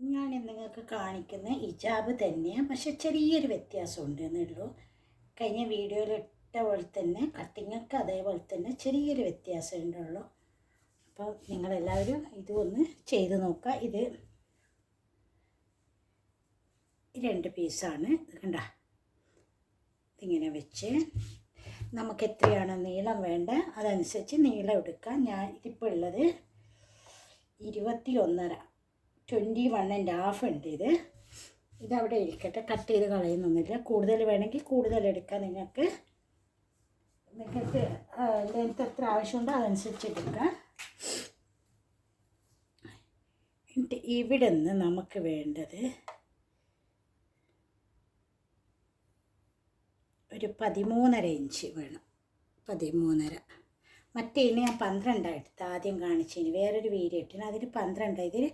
ഞാൻ നിങ്ങൾക്ക് കാണിക്കുന്ന ഇജാബ് തന്നെയാണ് പക്ഷെ ചെറിയൊരു വ്യത്യാസം വ്യത്യാസമുണ്ട് എന്നുള്ളൂ. കഴിഞ്ഞ വീഡിയോയിൽ ഇട്ട പോലെ തന്നെ കട്ടിങ്ങൊക്കെ അതേപോലെ തന്നെ ചെറിയൊരു വ്യത്യാസം ഉണ്ടുള്ളൂ. അപ്പോൾ നിങ്ങളെല്ലാവരും ഇതൊന്ന് ചെയ്ത് നോക്കുക. ഇത് രണ്ട് പീസാണ്. കണ്ട? ഇതിങ്ങനെ വെച്ച് നമുക്ക് എത്രയാണ് നീളം വേണ്ട അതനുസരിച്ച് നീളം എടുക്കാം. ഞാൻ ഇതിപ്പോൾ ഉള്ളത് ഇരുപത്തി ഒന്നര ട്വന്റി വണ്ണിന്റെ ഹാഫ് ഉണ്ട് ഇത്. ഇതവിടെ ഇരിക്കട്ടെ. കട്ട് ചെയ്ത് കളയുന്നൊന്നുമില്ല. കൂടുതൽ വേണമെങ്കിൽ കൂടുതൽ എടുക്കാം. നിങ്ങൾക്ക് നിങ്ങൾക്ക് ലെങ്ത് എത്ര ആവശ്യമുണ്ടോ അതനുസരിച്ച് എടുക്കാം. എന്നിട്ട് ഇവിടെ നിന്ന് നമുക്ക് വേണ്ടത് ഒരു പതിമൂന്നര ഇഞ്ച് വേണം. പതിമൂന്നര. മറ്റേ ഇനി ഞാൻ പന്ത്രണ്ടാണ് എടുത്ത് ആദ്യം കാണിച്ചതിന്. വേറൊരു വീഡിയോ ഇട്ടിന്. അതിന് പന്ത്രണ്ട്. ഇതിന്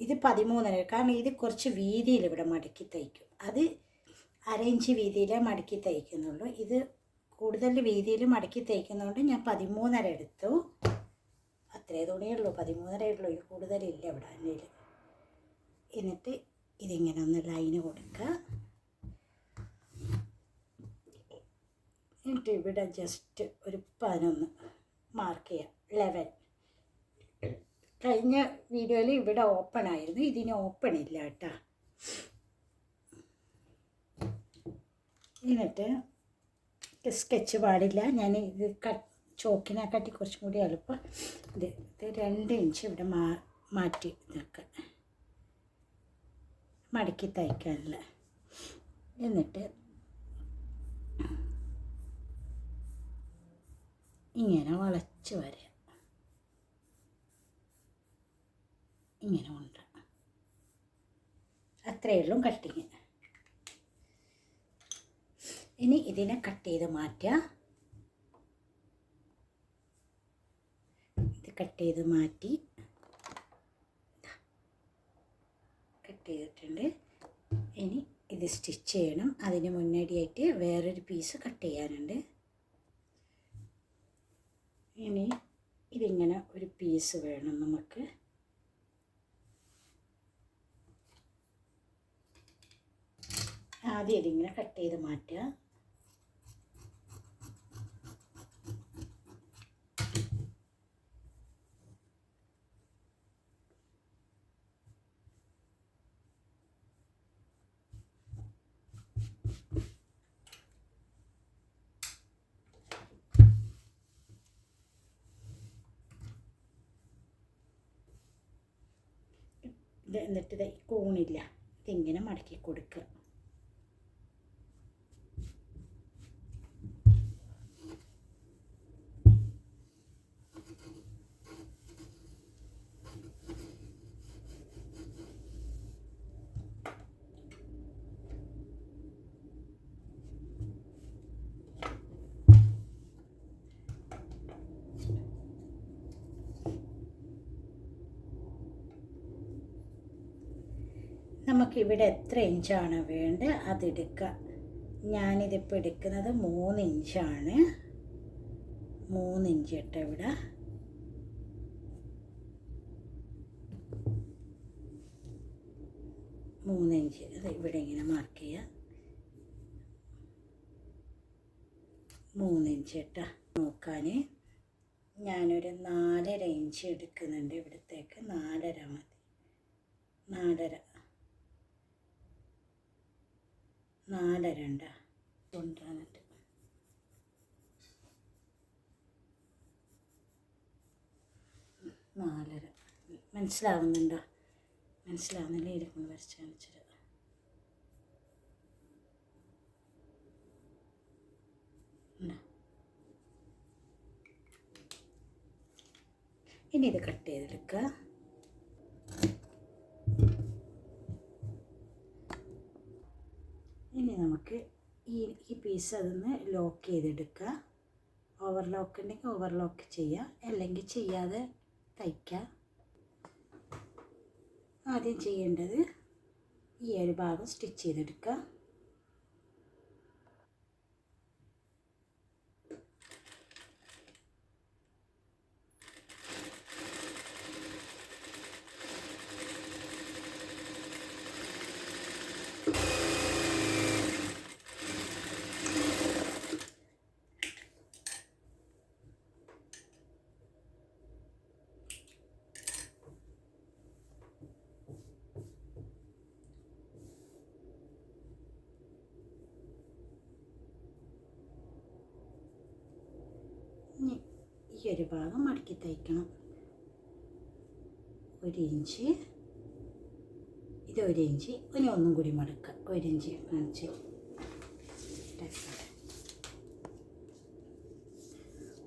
ഇത് പതിമൂന്നര കാരണം ഇത് കുറച്ച് വീതിയിൽ ഇവിടെ മടക്കി തയ്ക്കും. അത് അര ഇഞ്ച് വീതിയിലേ മടക്കി തയ്ക്കുന്നുള്ളൂ. ഇത് കൂടുതൽ വീതിയിൽ മടക്കി തയ്ക്കുന്നതുകൊണ്ട് ഞാൻ പതിമൂന്നര എടുത്തു. അത്രേ തുണിയുള്ളൂ പതിമൂന്നര ഉള്ളൂ. ഇത് കൂടുതലില്ല ഇവിടെ അതിൽ എന്നിട്ട് ഇതിങ്ങനെ ഒന്ന് ലൈൻ കൊടുക്കുക. എന്നിട്ട് ഇവിടെ ജസ്റ്റ് ഒരു പതിനൊന്ന് മാർക്ക് ചെയ്യാം. ലെവൻ കഴിഞ്ഞ വീഡിയോയിൽ ഇവിടെ ഓപ്പൺ ആയിരുന്നു. ഇതിന് ഓപ്പൺ ഇല്ല കേട്ടോ. എന്നിട്ട് സ്കെച്ച് പാടില്ല. ഞാൻ ഇത് കട്ട് ചോക്കിനെക്കാട്ടി കുറച്ചും കൂടി എളുപ്പം. ഇത് ഇത് രണ്ട് ഇഞ്ച് ഇവിടെ മാ മാറ്റി ഇതൊക്കെ മടക്കി തയ്ക്കാനുള്ള എന്നിട്ട് ഇങ്ങനെ വളച്ച് വരിക ഇങ്ങനെ ഉണ്ട്. അത്രയേ ഉള്ളൂ കട്ടിങ്. ഇനി ഇതിനെ കട്ട് ചെയ്ത് മാറ്റുക. ഇത് കട്ട് ചെയ്ത് മാറ്റി. കട്ട് ചെയ്തിട്ടുണ്ട്. ഇനി ഇത് സ്റ്റിച്ച് ചെയ്യണം. അതിന് മുന്നോടിയായിട്ട് വേറൊരു പീസ് കട്ട് ചെയ്യാനുണ്ട്. ഇനി ഇതിങ്ങനെ ഒരു പീസ് വേണം നമുക്ക്. ആദ്യം ഇതിങ്ങനെ കട്ട് ചെയ്ത് മാറ്റുക. എന്നിട്ട് ഇത് കൂണില്ല. ഇതിങ്ങനെ മടക്കി കൊടുക്കുക. നമുക്കിവിടെ എത്ര ഇഞ്ചാണ് വേണ്ടത് അതെടുക്കുക. ഞാനിതിപ്പോൾ എടുക്കുന്നത് മൂന്ന് ഇഞ്ചാണ്. മൂന്ന് ഇഞ്ച് ഇട്ട് ഇവിടെ. മൂന്ന് ഇഞ്ച്. അത് ഇവിടെ ഇങ്ങനെ മാർക്ക് ചെയ്യുക. മൂന്ന് ഇഞ്ച് ഇട്ടാ നോക്കാൻ. ഞാനൊരു നാലര ഇഞ്ച് എടുക്കുന്നുണ്ട് ഇവിടത്തേക്ക്. നാലര മതി. നാലര. നാലര ഉണ്ട് കൊണ്ടുവന്നിട്ട്. നാലര. മനസ്സിലാവുന്നുണ്ടോ? മനസ്സിലാവുന്നില്ല? ഇരിക്കുന്നു വരച്ച് കാണിച്ചത്? ഇനി ഇത് കട്ട് ചെയ്തെടുക്കുക. ഇനി നമുക്ക് ഈ ഈ പീസ് അതൊന്ന് ലോക്ക് ചെയ്തെടുക്കുക. ഓവർലോക്ക് ഉണ്ടെങ്കിൽ ഓവർലോക്ക് ചെയ്യുക. അല്ലെങ്കിൽ ചെയ്യാതെ തയ്ക്കുക. ആദ്യം ചെയ്യേണ്ടത് ഈ ഒരു ഭാഗം സ്റ്റിച്ച് ചെയ്തെടുക്കുക. ഈ ഒരു ഭാഗം മടക്കി തയ്ക്കണം. ഒരു ഇഞ്ച്. ഇത് ഒരു ഇഞ്ച്. ഇനി ഒന്നും കൂടി മടക്കുക. ഒരു ഇഞ്ച് കാണിച്ച്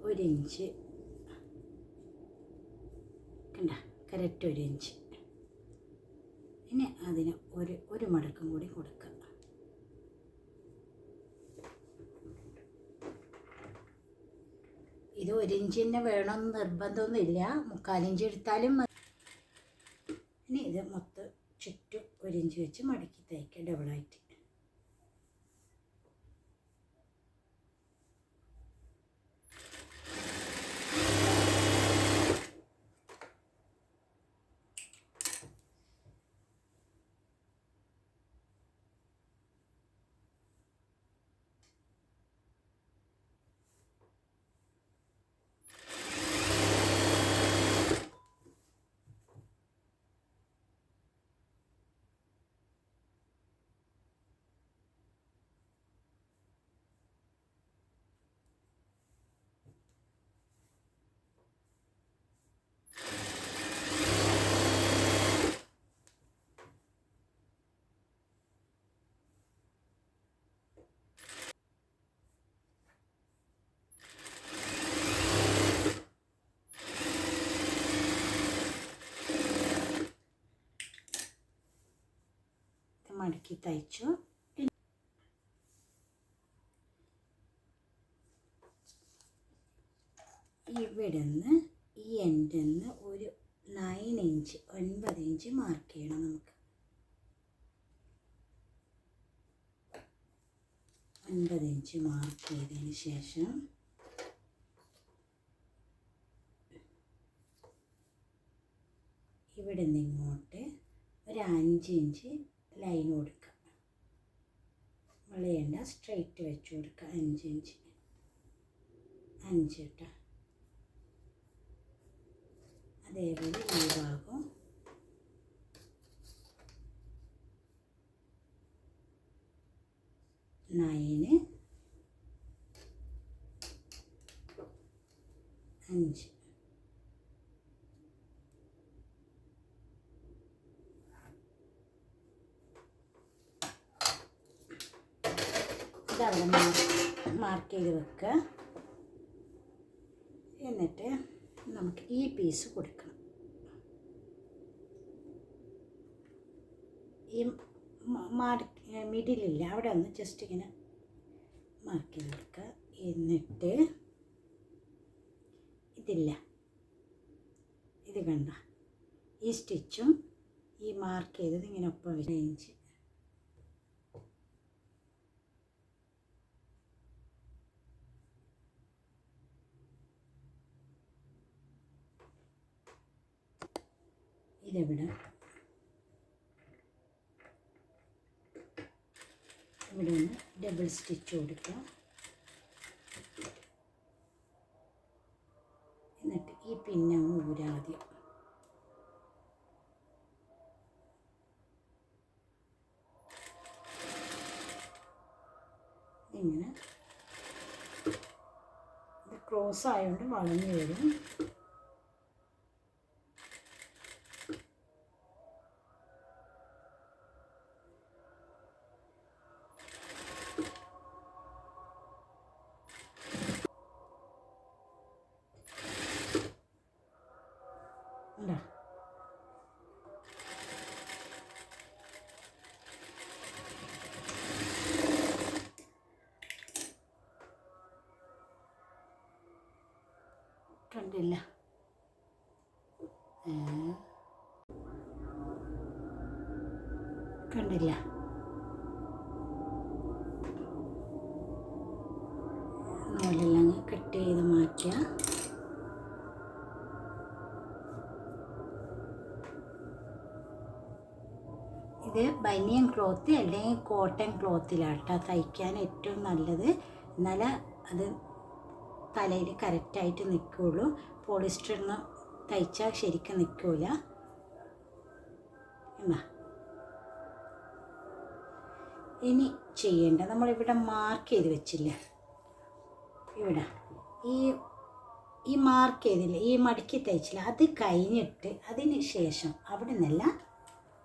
ഒരു ഇഞ്ച്. കണ്ട? കറക്റ്റ് ഒരു ഇഞ്ച്. ഇനി അതിന് ഒരു ഒരു മടക്കം കൂടി കൊടുക്കുക. ഇത് ഒരു ഇഞ്ച് തന്നെ വേണമെന്ന് നിർബന്ധമൊന്നുമില്ല. മുക്കാലിഞ്ച് എടുത്താലും മതി. ഇനി ഇത് മൊത്തം ചുറ്റും ഒരു ഇഞ്ച് വെച്ച് മടക്കി തയ്ക്കുക ഡബിളായിട്ട് ഇത് മടക്കി തയ്ച്ചു ഇവിടെ നിന്ന് ഈ എൻഡിൽ നിന്ന് ഒരു നയൻ ഇഞ്ച് ഒൻപത് ഇഞ്ച് മാർക്ക് ചെയ്യണം നമുക്ക്. ഒൻപത് ഇഞ്ച് മാർക്ക് ചെയ്തതിന് ശേഷം ഇവിടെ നിന്ന് ഇങ്ങോട്ട് ഒരു അഞ്ച് ഇഞ്ച് ലൈൻ കൊടുക്കുക വളയണ്ട സ്ട്രെയിറ്റ് വെച്ച് കൊടുക്കുക അഞ്ച് ഇഞ്ച്. അഞ്ച് കേട്ടോ അതേപോലെ ഈ ഭാഗം നയന് അഞ്ച്. ഇതവിടെ മാർക്ക് ചെയ്ത് വെക്കുക എന്നിട്ട് നമുക്ക് ഈ പീസ് കൊടുക്കണം. ഈ മാർക്ക് മിഡിലില്ല അവിടെ ഒന്ന് ജസ്റ്റ് ഇങ്ങനെ മാർക്ക് ചെയ്ത് വെക്കുക എന്നിട്ട് ഇതില്ല. ഇത് കണ്ട ഈ സ്റ്റിച്ചും ഈ മാർക്ക് ചെയ്തത് ഇങ്ങനെ ഒപ്പം ഇഞ്ച് ഇതെവിടെ? ഇവിടെ ഒന്ന് ഡബിൾ സ്റ്റിച്ച് കൊടുക്കുക എന്നിട്ട് ഈ പിന്നങ്ങ് ഊരാദ്യം ഇങ്ങനെ ക്രോസ് ആയതുകൊണ്ട് വളഞ്ഞു വരും ഉണ്ടോ കണ്ടില്ല ഏ? കണ്ടില്ല നൂലെല്ലാം കട്ട് ചെയ്ത് ഇത് ബനിയൻ ക്ലോത്ത് അല്ലെങ്കിൽ കോട്ടൺ ക്ലോത്തിലാണ് കേട്ടോ തയ്ക്കാൻ ഏറ്റവും നല്ലത്. എന്നാൽ അത് തലയിൽ കറക്റ്റായിട്ട് നിൽക്കുകയുള്ളൂ പോളിസ്റ്ററിന് തയ്ച്ചാൽ ശരിക്കും നിൽക്കില്ല എന്നാ. ഇനി ചെയ്യേണ്ട. നമ്മളിവിടെ മാർക്ക് ചെയ്ത് വെച്ചില്ല? ഇവിടെ. ഈ ഈ മാർക്ക് ചെയ്തില്ലേ ഈ മടക്കി തയ്ച്ചില്ല അത് കഴിഞ്ഞിട്ട് അതിന് ശേഷം അവിടെ നിന്നല്ല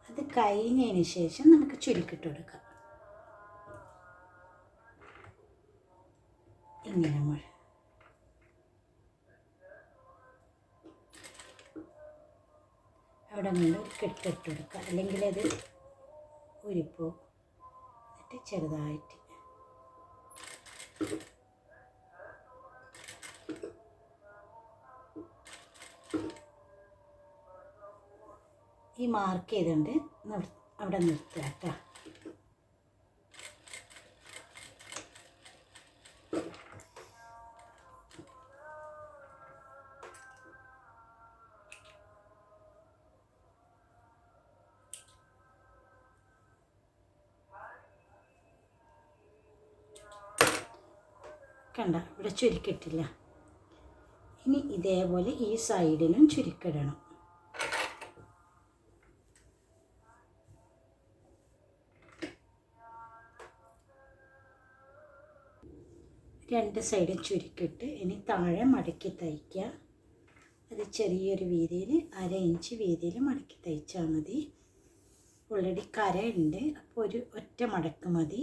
അത് കഴിഞ്ഞതിന് ശേഷം നമുക്ക് ചുരുക്കിട്ട് കൊടുക്കാം. ഇങ്ങനെ മുഴ അവിടെ കൊണ്ട് കെട്ടിട്ട് കൊടുക്കുക അല്ലെങ്കിൽ അത് ഉരിപ്പോ എന്നിട്ട് ചെറുതായിട്ട്. ഈ മാർക്ക് ചെയ്തുകൊണ്ട് അവിടെ നിർത്തുക കേട്ടോ. കണ്ട ഇവിടെ ചുരുക്കിട്ടില്ല ഇനി ഇതേപോലെ ഈ സൈഡിനും ചുരുക്കിടണം. രണ്ട് സൈഡും ചുരുക്കിയിട്ട് ഇനി താഴെ മടക്കി തയ്ക്കുക. അത് ചെറിയൊരു വീതിയിൽ അര ഇഞ്ച് വീതിയിൽ മടക്കി തയ്ച്ചാൽ മതി. ഓൾറെഡി കര ഉണ്ട് അപ്പോൾ ഒരു ഒറ്റ മടക്ക് മതി.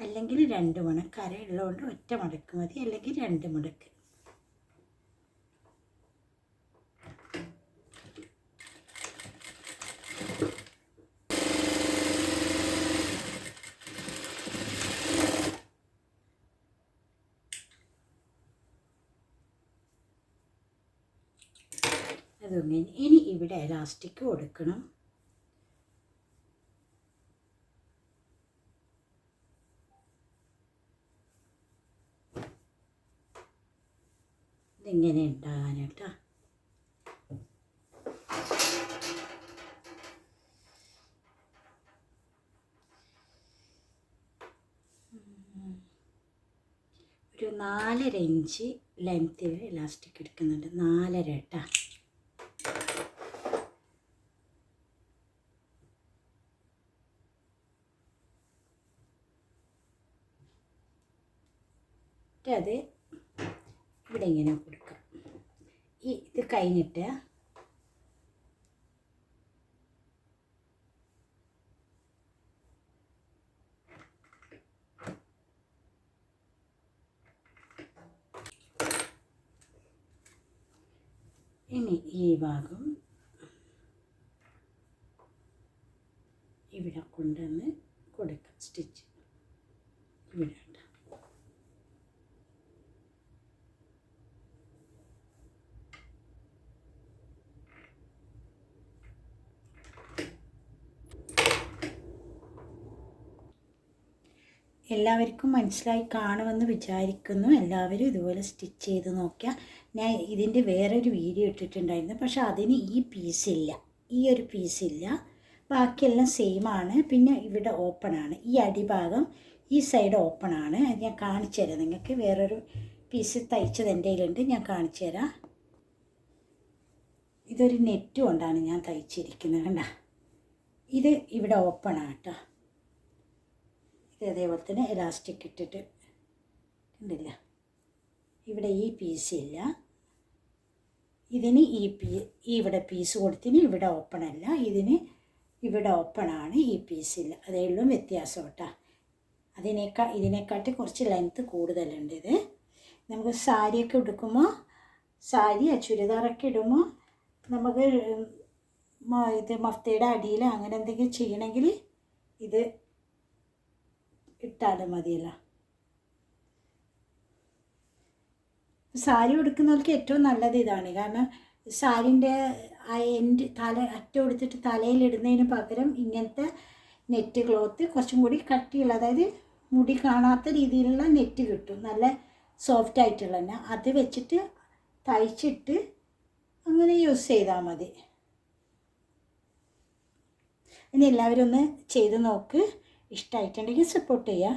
അല്ലെങ്കിൽ രണ്ട് മണ കര ഉള്ളതുകൊണ്ട് ഒറ്റ മടക്ക് മതി. അല്ലെങ്കിൽ രണ്ട് മടക്ക്. അതൊങ്ങനെ ഇനി ഇവിടെ എലാസ്റ്റിക് കൊടുക്കണം ഇതിങ്ങനെ ഉണ്ടാകാനായിട്ടാ ഒരു നാലര ഇഞ്ച് ലെങ്ത്തിൽ ഇലാസ്റ്റിക് എടുക്കുന്നുണ്ട്. നാലര കേട്ടാ അത് ഇവിടെ ഇങ്ങനെ കൊടുക്കാം. ഈ ഇത് കഴിഞ്ഞിട്ട് ഇനി ഈ ഭാഗം ഇവിടെ കൊണ്ടുവന്ന് കൊടുക്കുക സ്റ്റിച്ച് ഇവിടെ. എല്ലാവർക്കും മനസ്സിലായി കാണുമെന്ന് വിചാരിക്കുന്നു. എല്ലാവരും ഇതുപോലെ സ്റ്റിച്ച് ചെയ്ത് നോക്കിയാൽ ഞാൻ ഇതിന്റെ വേറൊരു വീഡിയോ ഇട്ടിട്ടുണ്ടായിരുന്നു. പക്ഷേ അതിന് ഈ പീസില്ല ഈ ഒരു പീസില്ല ബാക്കിയെല്ലാം സെയിം ആണ്. പിന്നെ ഇവിടെ ഓപ്പൺ ആണ്. ഈ അടിഭാഗം ഈ സൈഡ് ഓപ്പൺ ആണ്. അത് ഞാൻ കാണിച്ചു തരാം. നിങ്ങൾക്ക് വേറൊരു പീസ് തയ്ച്ചത് എന്റെ കയ്യിലുണ്ട്. ഞാൻ കാണിച്ചു തരാം. ഇതൊരു നെറ്റ് കൊണ്ടാണ് ഞാൻ തയ്ച്ചിരിക്കുന്നത് കണ്ട. ഇത് ഇവിടെ ഓപ്പൺ ആട്ടോ ഇത് അതേപോലെ തന്നെ എലാസ്റ്റിക് ഇട്ടിട്ട്. കണ്ടില്ല? ഇവിടെ ഈ പീസ് ഇല്ല. ഇതിന് ഈ പീ ഇവിടെ പീസ് കൊടുത്തിന് ഇവിടെ ഓപ്പൺ അല്ല. ഇതിന് ഇവിടെ ഓപ്പൺ ആണ് ഈ പീസ് ഇല്ല. അതേ ഉള്ളൂ വ്യത്യാസം കേട്ടോ. അതിനേക്കാ ഇതിനെക്കാട്ടി കുറച്ച് ലെങ്ത്ത് കൂടുതലുണ്ട് ഇത്. നമുക്ക് സാരിയൊക്കെ ഉടുക്കുമ്പോൾ സാരി ചുരിദാറൊക്കെ ഇടുമ്പോൾ നമുക്ക് ഇത് മഫ്തയുടെ അടിയിൽ അങ്ങനെ എന്തെങ്കിലും ചെയ്യണമെങ്കിൽ ഇത് ഇട്ടാലും മതിയല്ലോ. സാരി ഉടുക്കുന്നവർക്ക് ഏറ്റവും നല്ലത് ഇതാണ്. കാരണം സാരിന്റെ ആ എൻഡ് തല അറ്റം എടുത്തിട്ട് തലയിലിടുന്നതിന് പകരം ഇങ്ങനത്തെ നെറ്റ് ക്ലോത്ത് കുറച്ചും കൂടി കട്ടിയുള്ള അതായത് മുടി കാണാത്ത രീതിയിലുള്ള നെറ്റ് കിട്ടും. നല്ല സോഫ്റ്റ് ആയിട്ടുള്ള തന്നെ. അത് വെച്ചിട്ട് തയ്ച്ചിട്ട് അങ്ങനെ യൂസ് ചെയ്താൽ മതി. ഇനി എല്ലാവരും ഒന്ന് ചെയ്ത് നോക്ക്. ഇഷ്ടമായിട്ടുണ്ടെങ്കിൽ സപ്പോർട്ട് ചെയ്യുക.